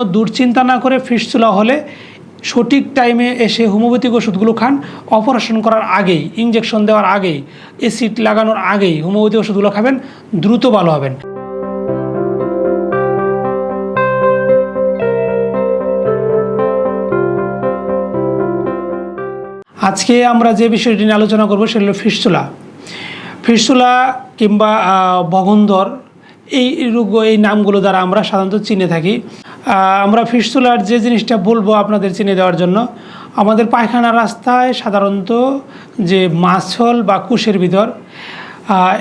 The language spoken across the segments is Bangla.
দুশ্চিন্তা না করে ফিস্টুলা হলে সঠিক টাইমে এসে হোমিওপ্যাথিক ওষুধগুলো খান। অপারেশন করার আগেই ইঞ্জেকশন দেওয়ার আগেই এসিড লাগানোর আগেই হোমিওপ্যাথি ওষুধগুলো খাবেন, দ্রুত ভালো হবেন। আজকে আমরা যে বিষয়টি নিয়ে আলোচনা করব সেটা হলো ফিস্টুলা ফিস্টুলা কিংবা বগন্ধর এই রোগ, এই নামগুলো দ্বারা আমরা সাধারণত চিনে থাকি। আমরা ফিস্টুলার যে জিনিসটা বলব আপনাদের চিনে দেওয়ার জন্য, আমাদের পায়খানা রাস্তায় সাধারণত যে মাছল বা কুশের ভিতর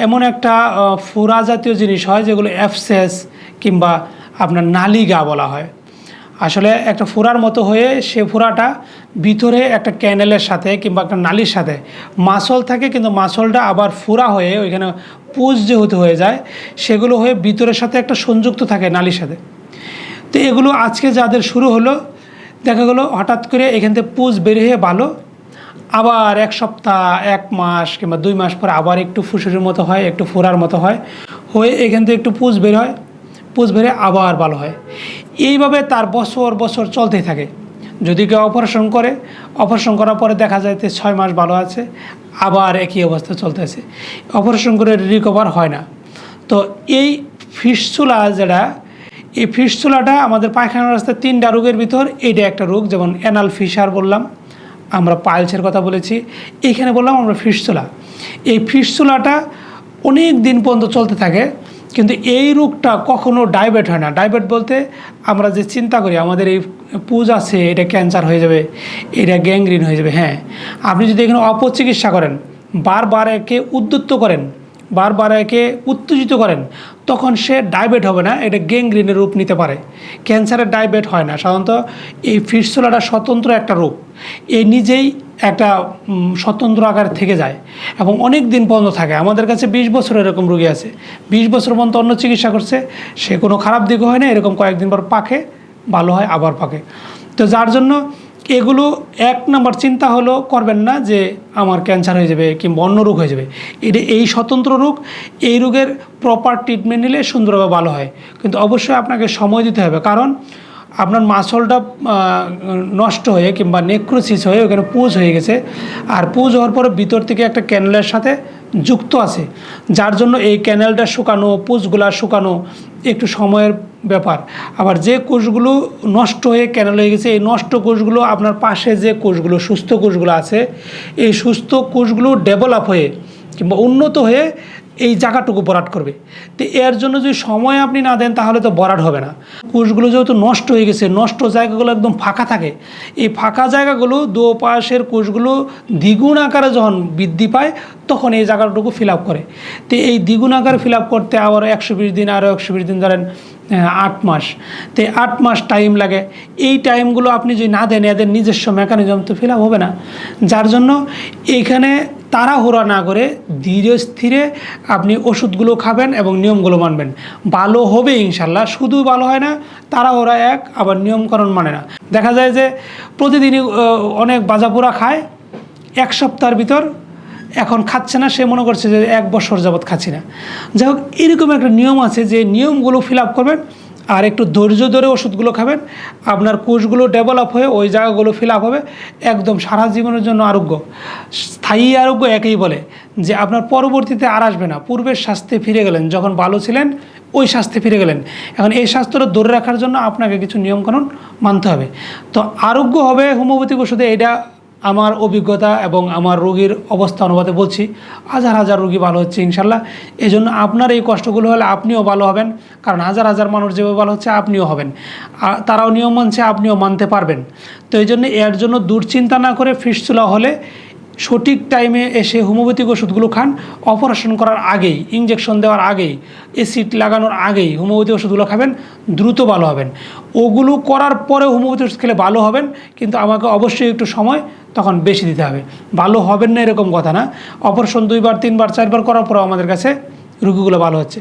এমন একটা ফোরা জাতীয় জিনিস হয় যেগুলো অ্যাপসেস কিংবা আপনার নালিগা বলা হয়। আসলে একটা ফোড়ার মতো হয়ে সে ফোড়াটা ভিতরে একটা ক্যানেলের সাথে কিংবা একটা নালির সাথে মাসল থাকে, কিন্তু মাসলটা আবার ফোড়া হয়ে ওইখানে পুজ যেহেতু হয়ে যায়, সেগুলো হয়ে ভিতরের সাথে একটা সংযুক্ত থাকে নালির সাথে। তো এগুলো আজকে যাদের শুরু হলো, দেখা গেলো হঠাৎ করে এখান থেকে পুজ বের হয়ে ভালো, আবার এক সপ্তাহ, এক মাস কিংবা দুই মাস পরে আবার একটু ফুসুরির মতো হয়, একটু ফোড়ার মতো হয়, হয়ে এখান থেকে একটু পুজ বের হয়, পুজ বেরে আবার ভালো হয়। এইভাবে তার বছর বছর চলতেই থাকে। যদি কেউ অপারেশন করে, অপারেশন করার পরে দেখা যায় যে ছয় মাস ভালো আছে, আবার একই অবস্থা চলতেছে অপারেশন করে রিকভার হয় না। তো এই ফিসচুলা যেটা এই ফিসচুলাটা আমাদের পায়খানা রাস্তায় তিনটা রোগের ভিতর এইটা একটা রোগ, যেমন অ্যানাল ফিশার বললাম। আমরা পালসের কথা বলেছি। এইখানে বললাম আমরা ফিসচুলা এই ফিসচুলাটা অনেক দিন পর্যন্ত চলতে থাকে, কিন্তু এই রোগটা কখনো ডায়াবেট হয় না। ডায়াবেট বলতে আমরা যে চিন্তা করি, আমাদের এই পুজ আছে, এটা ক্যান্সার হয়ে যাবে, এটা গ্যাংগ্রিন হয়ে যাবে হ্যাঁ। আপনি যদি এখানে অপচিকিৎসা করেন, বারবার একে উদ্যুত্ত করেন বারবার একে উত্তেজিত করেন, তখন সে ডায়াবেট হবে না, এটা গ্যাংগ্রিনের রূপ নিতে পারে। ক্যান্সারের ডায়াবেট হয় না, সাধারণত এই ফিসচুলাটা স্বতন্ত্র একটা রোগ এই নিজেই একটা স্বতন্ত্র আকার থেকে যায় এবং অনেক দিন পর্যন্ত থাকে। আমাদের কাছে বিশ বছর এরকম রোগী আছে। বিশ বছর পর্যন্ত অন্য চিকিৎসা করছে, সে কোনো খারাপ দিকও হয় না, এরকম কয়েকদিন পর পাকে, ভালো হয়, আবার পাকে। তো যার জন্য এগুলো এক নম্বর চিন্তা হলো করবেন না যে আমার ক্যান্সার হয়ে যাবে কিংবা অন্য রোগ হয়ে যাবে। এটা এই স্বতন্ত্র রোগ, এই রোগের প্রপার ট্রিটমেন্ট নিলে সুন্দরভাবে ভালো হয়। কিন্তু অবশ্যই আপনাকে সময় দিতে হবে। কারণ আপনার মাসলটা নষ্ট হয়ে কিংবা নেক্রোসিস হয়ে ওখানে পুজ হয়ে গেছে। আর পুজ হওয়ার পরে ভিতর থেকে একটা ক্যানেলের সাথে যুক্ত আছে। যার জন্য এই ক্যানেলটা শুকানো পুজগুলা শুকানো একটু সময়ের ব্যাপার। আবার যে কোষগুলো নষ্ট হয়ে ক্যানেল হয়ে গেছে, এই নষ্ট কোষগুলো আপনার পাশে যে কোষগুলো, সুস্থ কোষগুলো আছে, এই সুস্থ কোষগুলো ডেভেলপ হয়ে কিংবা উন্নত হয়ে এই জায়গাটুকু বরাট করবে। তো এর জন্য যদি সময় আপনি না দেন, তাহলে তো বরাট হবে না। কোষগুলো যেহেতু নষ্ট হয়ে গেছে, নষ্ট জায়গাগুলো একদম ফাঁকা থাকে, এই ফাঁকা জায়গাগুলো দু পাশের কোষগুলো দ্বিগুণ আকারে যখন বৃদ্ধি পায়, তখন এই জায়গাটুকু ফিল আপ করে। তো এই দ্বিগুণ আকারে ফিল আপ করতে আবার একশো বিশ দিন আরও একশো বিশ দিন ধরেন আট মাস। তো আট মাস টাইম লাগে। এই টাইমগুলো আপনি যদি না দেন, এদের নিজস্ব মেকানিজম তো ফিল হবে না। যার জন্য এইখানে তাড়াহুড়া না করে ধীরে স্থিরে আপনি ওষুধগুলো খাবেন এবং নিয়মগুলো মানবেন। ভালো হবে ইনশাল্লাহ, শুধু ভালো হয় না, তাড়াহুড়া এক, আবার নিয়মকরণ মানে না। দেখা যায় যে প্রতিদিনই অনেক বাজাপুরা খায়, এক সপ্তাহের ভিতর এখন খাচ্ছে না, সে মনে করছে যে এক বছর যাবৎ খাচ্ছি না। যাই হোক, এরকম একটা নিয়ম আছে যে নিয়মগুলো ফিল আপ করবেন আর একটু ধৈর্য ধরে ওষুধগুলো খাবেন। আপনার কোষগুলো ডেভেলপ হয়ে ওই জায়গাগুলো ফিল আপ হবে। একদম সারা জীবনের জন্য আরোগ্য। স্থায়ী আরোগ্য একই বলে যে আপনার পরবর্তীতে আর আসবে না। পূর্বের স্বাস্থ্যে ফিরে গেলেন, যখন ভালো ছিলেন, ওই স্বাস্থ্যে ফিরে গেলেন। এখন এই স্বাস্থ্যটা ধরে রাখার জন্য আপনাকে কিছু নিয়মকানুন মানতে হবে। তো আরোগ্য হবে হোমিওপ্যাথিক ওষুধে, এটা আমার অভিজ্ঞতা এবং আমার রোগীর অবস্থা অনুপাতে বলছি, হাজার হাজার রুগী ভালো হচ্ছে ইনশাল্লাহ। এই জন্য আপনার এই কষ্টগুলো হলে আপনিও ভালো হবেন, কারণ হাজার হাজার মানুষ যেভাবে ভালো হচ্ছে আপনিও হবেন। তারাও নিয়ম মানছে, আপনিও মানতে পারবেন। তো এই জন্য এর জন্য দুশ্চিন্তা না করে ফিসচুলা হলে সঠিক টাইমে এসে হোমিওপ্যাথিক ওষুধগুলো খান। অপারেশন করার আগেই ইঞ্জেকশন দেওয়ার আগেই এসিড লাগানোর আগেই হোমিওপ্যাথি ওষুধগুলো খাবেন, দ্রুত ভালো হবেন। ওগুলো করার পরে হোমিওপ্যাথি ওষুধ খেলে ভালো হবেন, কিন্তু আমাকে অবশ্যই একটু সময় তখন বেশি দিতে হবে। ভালো হবেন না এরকম কথা না। অপারেশন দুইবার, তিনবার, চারবার করার পরেও আমাদের কাছে রুগীগুলো ভালো হচ্ছে।